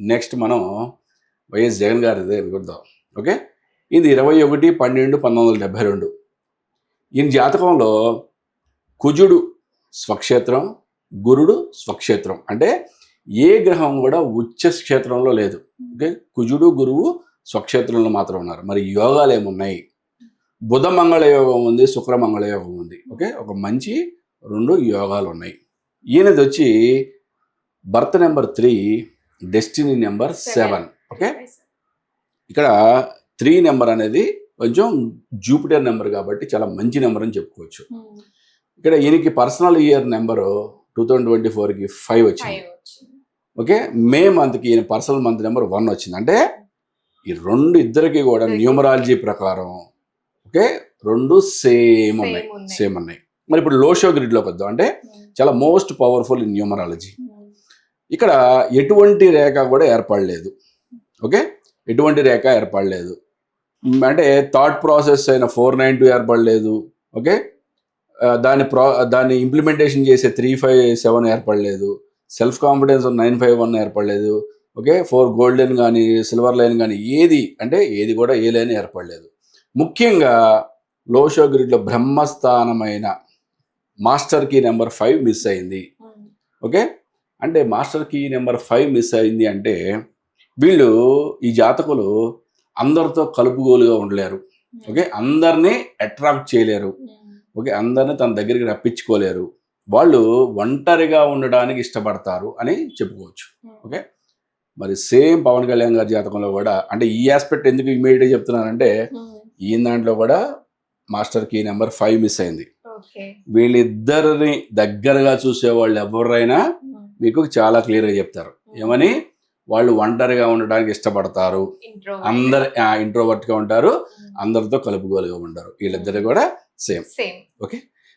Next మనం YS Jagan గారి అనుకుందాం ఓకే? ఇది ఇరవై ఒకటి పన్నెండు పంతొమ్మిది వందల డెబ్బై రెండు. ఈయన జాతకంలో కుజుడు స్వక్షేత్రం గురుడు స్వక్షేత్రం. అంటే ఏ గ్రహం కూడా ఉచ్చ క్షేత్రంలో లేదు. ఓకే? కుజుడు గురువు స్వక్షేత్రంలో మాత్రం ఉన్నారు. మరి యోగాలు ఏమున్నాయి? బుధ మంగళ యోగం ఉంది శుక్ర మంగళ యోగం ఉంది. ఓకే? ఒక మంచి రెండు యోగాలు ఉన్నాయి. ఈయనది వచ్చి birth number three destiny number seven okay ఇక్కడ త్రీ నెంబర్ అనేది కొంచెం జూపిటర్ నెంబర్ కాబట్టి చాలా మంచి నెంబర్ అని చెప్పుకోవచ్చు. ఇక్కడ ఈయనకి personal year number two thousand twenty ఫోర్కి ఫైవ్ వచ్చింది. ఓకే మే మంత్కి ఈయన పర్సనల్ మంత్ నెంబర్ వన్ వచ్చింది. అంటే ఈ రెండు ఇద్దరికి కూడా న్యూమరాలజీ ప్రకారం ఓకే రెండు సేమ్ ఉన్నాయి. సేమ్ ఉన్నాయి. మరి ఇప్పుడు లోషో గ్రిడ్లోకి వద్దాం. అంటే చాలా మోస్ట్ పవర్ఫుల్ ఇన్ న్యూమరాలజీ ఇక్కడ ఎటువంటి రేఖ కూడా ఏర్పడలేదు. ఓకే? ఎటువంటి రేఖ ఏర్పడలేదు. అంటే థాట్ ప్రాసెస్ అయిన ఫోర్ నైన్ టూ ఏర్పడలేదు. ఓకే? దాని ప్రా దాన్ని ఇంప్లిమెంటేషన్ చేసే three five seven ఏర్పడలేదు. Self confidence nine five one ఏర్పడలేదు. Okay? Four golden కానీ సిల్వర్ లైన్ కానీ ఏది అంటే ఏది కూడా ఏ లైన్ ఏర్పడలేదు. ముఖ్యంగా లోషో గ్రిడ్లో బ్రహ్మస్థానమైన master key number five miss అయింది. ఓకే? అంటే master key number five miss అయింది అంటే వీళ్ళు ఈ జాతకులు అందరితో కలుపుగోలుగా ఉండలేరు. ఓకే? అందరినీ అట్రాక్ట్ చేయలేరు. ఓకే? అందరిని తన దగ్గరికి రప్పించుకోలేరు. వాళ్ళు ఒంటరిగా ఉండడానికి ఇష్టపడతారు అని చెప్పుకోవచ్చు. ఓకే? మరి సేమ్ పవన్ కళ్యాణ్ గారి జాతకంలో కూడా అంటే ఈ ఆస్పెక్ట్ ఎందుకు ఇమీడియట్గా చెప్తున్నానంటే ఈయన దాంట్లో కూడా master key number five miss అయింది. వీళ్ళిద్దరిని దగ్గరగా చూసే వాళ్ళు ఎవరైనా మీకు చాలా క్లియర్గా చెప్తారు. ఏమని? వాళ్ళు ఒంటరిగా ఉండడానికి ఇష్టపడతారు. అందరు ఇంట్రోవర్ట్గా ఉంటారు. అందరితో కలుపుగోలుగా ఉంటారు వీళ్ళిద్దరు కూడా సేమ్. సేమ్. ఓకే?